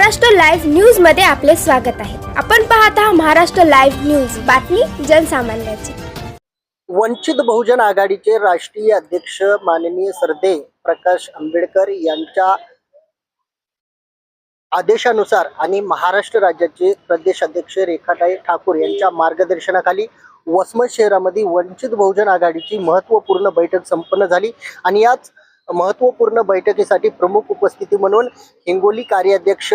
Maharashtra live न्यूजमध्ये आपले स्वागत आहे. आपण पाहत आहात महाराष्ट्र लाईव्ह न्यूज. बातमी जनसामान्याची. वंचित बहुजन आघाडीचे राष्ट्रीय अध्यक्ष माननीय सरदे प्रकाश आंबेडकर यांच्या आदेशानुसार आणि महाराष्ट्र राज्याचे प्रदेश अध्यक्ष रेखाताई ठाकूर यांच्या मार्गदर्शनाखाली वसमत शहरामध्ये वंचित बहुजन आघाडीची महत्त्वपूर्ण बैठक संपन्न झाली आणि याच महत्त्वपूर्ण बैठकीसाठी प्रमुख उपस्थिती म्हणून हिंगोली कार्याध्यक्ष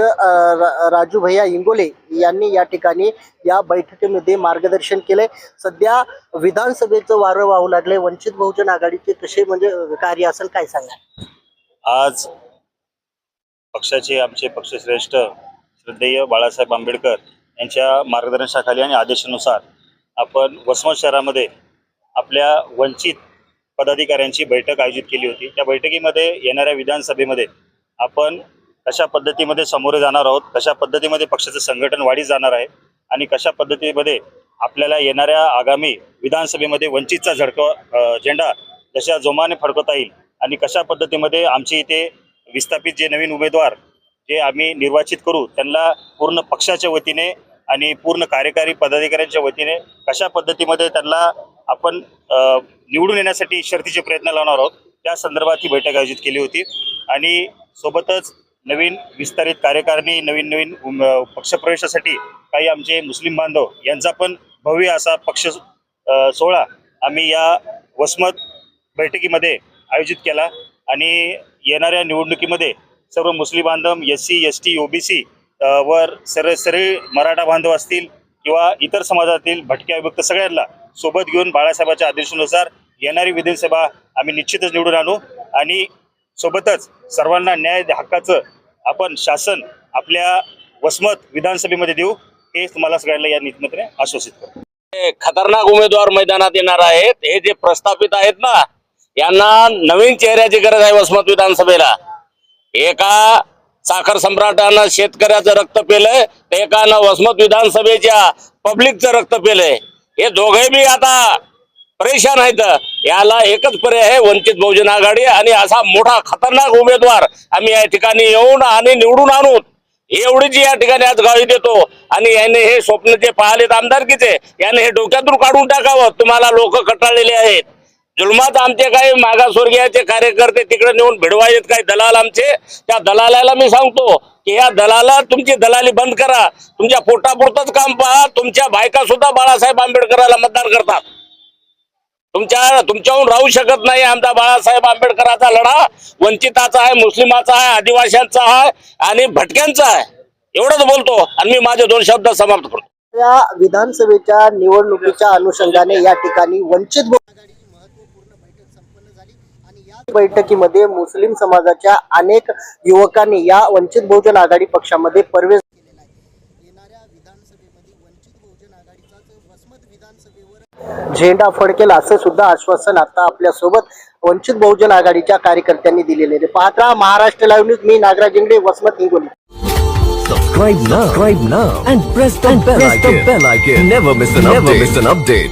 राजू भैया हिंगोले यांनी या ठिकाणी या बैठकीमध्ये मार्गदर्शन केले सध्या विधानसभेचं वारं वाहू लागले वंचित बहुजन आघाडीचे कसे म्हणजे कार्य असेल काय सांगा आज पक्षाचे आमचे पक्षश्रेष्ठ श्रद्धेय बाळासाहेब आंबेडकर यांच्या मार्गदर्शनाखाली आणि आदेशानुसार आपण वसमत शहरामध्ये आपल्या वंचित पदाधिकाऱ्यांची बैठक आयोजित केली होती. त्या बैठकीमध्ये येणाऱ्या विधानसभेमध्ये आपण कशा पद्धतीमध्ये सामोरे जाणार आहोत कशा पद्धतीमध्ये पक्षाचं संघटन वाढीत जाणार आहे आणि कशा पद्धतीमध्ये आपल्याला येणाऱ्या आगामी विधानसभेमध्ये वंचितचा झडकव झेंडा जशा जोमाने फडकवता येईल आणि कशा पद्धतीमध्ये आमची इथे विस्थापित जे नवीन उमेदवार जे आम्ही निर्वाचित करू त्यांना पूर्ण पक्षाच्या वतीने आणि पूर्ण कार्यकारी पदाधिकाऱ्यांच्या वतीने कशा पद्धतीमध्ये त्यांना आपण निवडून येण्यासाठी शर्तीचे प्रयत्न लावणार आहोत. त्या संदर्भात ही बैठक आयोजित केली होती. आणि सोबतच नवीन विस्तारित कार्यकारिणी नवीन नवीन पक्षप्रवेशासाठी काही आमचे मुस्लिम बांधव यांचा पण भव्य असा पक्ष सोहळा आम्ही या वसमत बैठकीमध्ये आयोजित केला. आणि येणाऱ्या निवडणुकीमध्ये सर्व मुस्लिम बांधव S C S T OBC वर सर्व सर्व मराठा बांधव असतील किंवा इतर समाजातील भटक्या विभक्त सगळ्यांना सोबत घेऊन बाळासाहेबांच्या आदेशानुसार येणारी विधानसभा आम्ही निश्चितच निवडून आणू. आणि सोबतच सर्वांना न्याय हक्काचं आपण शासन आपल्या वसमत विधानसभेमध्ये देऊ हे तुम्हाला सगळ्यांना या निमित्ताने आश्वासित करतो. खतरनाक उमेदवार मैदानात येणार आहेत. हे जे प्रस्थापित आहेत ना यांना नवीन चेहऱ्याची गरज आहे वसमत विधानसभेला. एका साखर सम्राटानं शेतकऱ्याचं रक्त पेलंय एकानं वसमत विधानसभेच्या पब्लिकचं रक्त पेलंय. हे दोघे बी आता परेशान आहेत. याला एकच पर्याय आहे वंचित बहुजन आघाडी आणि असा मोठा खतरनाक उमेदवार आम्ही या ठिकाणी येऊन आणि निवडून आणून एवढीच या ठिकाणी आज गावी देतो. आणि याने हे स्वप्न जे पाहिलेत आमदारकीचे याने हे डोक्यातून काढून टाकावं. तुम्हाला लोक कटाळलेले आहेत. जुलमात आमचे काही मागासवर्गीयाचे कार्यकर्ते तिकडे नेऊन भिडवायत काही दलाल आमचे त्या दलालाला मी सांगतो की या दलाला तुमची दलाली बंद करा. तुमच्या पोटापुरतच काम पहा. तुमच्या बायका सुद्धा बाळासाहेब आंबेडकराला मतदान करतात. तुमच्या तुमच्याहून राहू शकत नाही आमचा बाळासाहेब आंबेडकराचा लढा. वंचिताचा आहे मुस्लिमाचा आहे आदिवासींचा आहे आणि भटक्यांचा आहे. एवढंच बोलतो आणि मी माझे दोन शब्द समाप्त करतो. या विधानसभेच्या निवडणुकीच्या अनुषंगाने या ठिकाणी वंचित बैठकीमध्ये मुस्लिम समाजाच्या अनेक युवकांनी या वंचित बहुजन आघाडी पक्षामध्ये प्रवेश केलेला आहे येणाऱ्या विधानसभेमध्ये वंचित बहुजन आघाडीचाच वसमत विधानसभेवर झेंडा फडकेल असं सुद्धा आश्वासन आता आपल्यासोबत वंचित बहुजन आघाडीच्या कार्यकर्त्यांनी दिलेले आहे पाहत राहा Maharashtra live news me Nagraj Ingde Vasmat Hingoli Subscribe now. Subscribe now and press the bell icon. Never miss an update. Never miss an update.